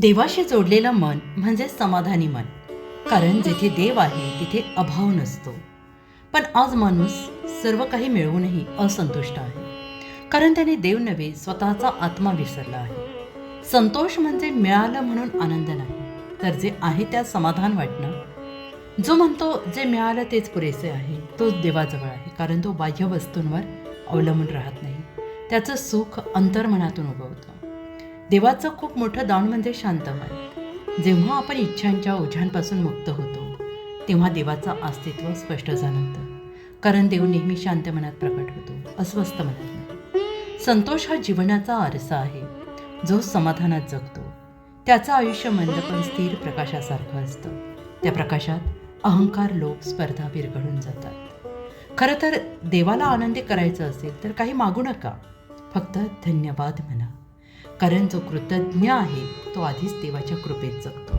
देवाशी जोडलेलं मन म्हणजे समाधानी मन. कारण जिथे देव आहे तिथे अभाव नसतो. पण आज माणूस सर्व काही मिळवूनही असंतुष्ट आहे. कारण त्याने देव नव्हे स्वतःचा आत्मा विसरला आहे. संतोष म्हणजे मिळालं म्हणून आनंद नाही. तर जे आहे त्यात समाधान वाटणं? जो म्हणतो जे मिळालं तेच पुरेसे आहे तो देवाजवळ आहे. कारण तो बाह्य वस्तूंवर अवलंबून राहत नाही. त्याचं सुख अंतर्मनातून उगवतं. देवाचं खूप मोठं दान म्हणजे शांत मन जेव्हा आपण इच्छांच्या ओझ्यांपासून मुक्त होतो तेव्हा देवाचं अस्तित्व स्पष्ट जाणवतं कारण देव नेहमी शांत मनात प्रकट होतो अस्वस्थ मनात संतोष हा जीवनाचा आरसा आहे जो समाधानात जगतो. त्याचं आयुष्य मंद पण स्थिर प्रकाशासारखं असतं. त्या प्रकाशात अहंकार लोक स्पर्धा विरघळून जातात. खरं तर देवाला आनंदी करायचं असेल तर काही मागू नका. फक्त धन्यवाद म्हणा. कारण जो कृतज्ञ आहे तो आधीच देवाच्या कृपेत जगतो.